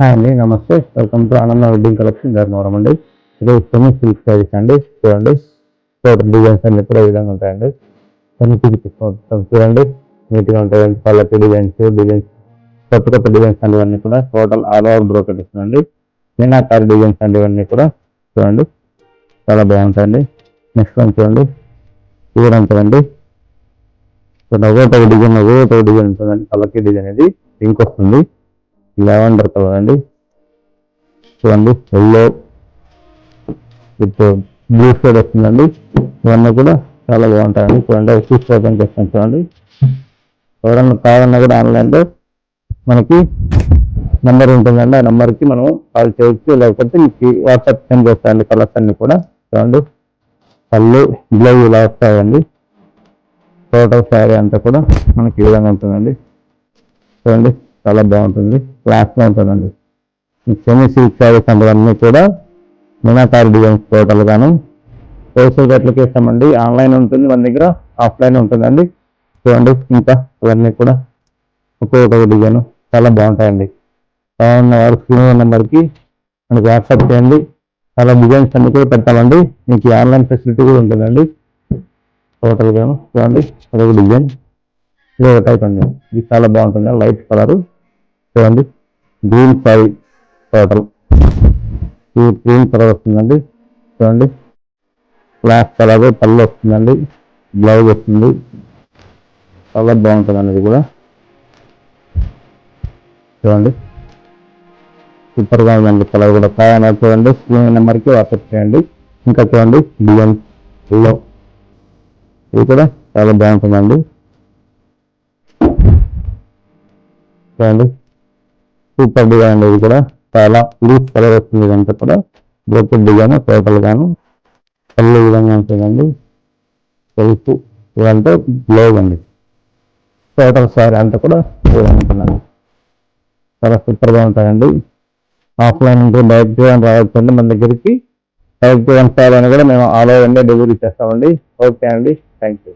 Hi అండి నమస్తే welcome to Ananda wedding collection Dharmavaram అండి ఇది సెమీ సిల్క్ శారీస్ అండి చూడండి టోటల్ డిజైన్స్ అన్ని కూడా ఈ విధంగా ఉంటాయండి కొన్ని చూపిస్తాం చూడండి నీట్గా ఉంటాయండి పళ్ళకి డిజైన్స్ డిజైన్స్ కొత్త కొత్త డిజైన్స్ అండి ఇవన్నీ కూడా టోటల్ ఆల్ ఓవర్ బ్రోకెట్ ఇస్తుందండి మీనాకారి డిజైన్స్ అండి ఇవన్నీ కూడా చూడండి. చాలా బాగుంటాయండి. నెక్స్ట్ వన్ చూడండి. ఇది ఉంటుందండి ఒకటో డిజైన్ ఒకటో డిజైన్ ఉంటుందండి పళ్ళకి డిజైన్ అనేది పింక్ వస్తుంది. లెవెండర్ కలర్ అండి చూడండి ఎల్లో విత్ బ్లూ షేడ్ వస్తుందండి. ఇవన్నీ కూడా చాలా బాగుంటాయండి. చూడండి అవి చూసుకోవడానికి చేస్తాను చూడండి. ఎవరన్నా కావాలన్నా కూడా ఆన్లైన్లో మనకి నెంబర్ ఉంటుందండి. ఆ నెంబర్కి మనం కాల్ చేయొచ్చు లేకపోతే మీకు వాట్సాప్ సెండ్ చేస్తాయండి కలర్స్ అన్నీ కూడా. చూడండి పళ్ళు బ్లౌజ్ ఇలా వస్తాయండి. టోటల్ శారీ అంతా కూడా మనకి ఈ విధంగా ఉంటుందండి. చూడండి. చాలా బాగుంటుంది. క్లాస్గా ఉంటుందండి. ఈ సెమీ సిల్క్ శారీస్ అన్నీ కూడా మీనాకారి డిజైన్స్ టోటల్ గాను హోల్సేల్ రేట్లకి ఇస్తామండి. ఆన్లైన్ ఉంటుంది మన దగ్గర ఆఫ్లైన్ ఉంటుందండి. చూడండి ఇంకా ఇవన్నీ కూడా ఒక్కొక్క డిజైన్ చాలా బాగుంటాయండి. కావాలన్న వారు స్క్రీన్ నెంబర్కి మనకి వాట్సాప్ చేయండి. చాలా డిజైన్స్ అన్ని కూడా పెట్టామండి మీకు ఆన్లైన్ ఫెసిలిటీ కూడా ఉంటుందండి. టోటల్గాను చూడండి అదొక డిజైన్ ఇది ఒక టైప్ అండి. ఇది చాలా బాగుంటుంది. లైట్ కలరు చూడండి. గ్రీన్ సాయి టోటల్ ఈ గ్రీన్ కలర్ వస్తుందండి. చూడండి. బ్లాక్ కలర్ పళ్ళు వస్తుందండి. బ్లౌజ్ వస్తుంది. చాలా బాగుంటుంది ఇది కూడా. చూడండి. సూపర్గా ఉందండి కలర్ కూడా. కాయన చూడండి స్క్రీన్ నెంబర్కి వాట్సాప్ చేయండి. ఇంకా చూడండి బియ్యం లో ఇది కూడా చాలా బాగుంటుందండి. చూడండి. సూపర్ డిజైన్ అండి ఇది కూడా చాలా లూజ్ కలర్ వస్తుంది ఇదంతా కూడా బ్రోకెట్ డిజైన్ టోటల్ గాను పళ్ళు విధంగా ఉంటుందండి. సెల్ఫ్ ఇదంతా గ్లోవ్ అండి. టోటల్ సారీ అంతా కూడా ఈ ఉంటుందండి. చాలా సూపర్గా ఉంటాయండి. ఆఫ్లైన్ ఉంటే డైరెక్ట్గా రావచ్చండి మన దగ్గరికి. డైరెక్ట్గా కావాలని కూడా మేము ఆల్ ఓవర్ ఇండియా డెలివరీ చేస్తామండి. ఓకే అండి. Thank you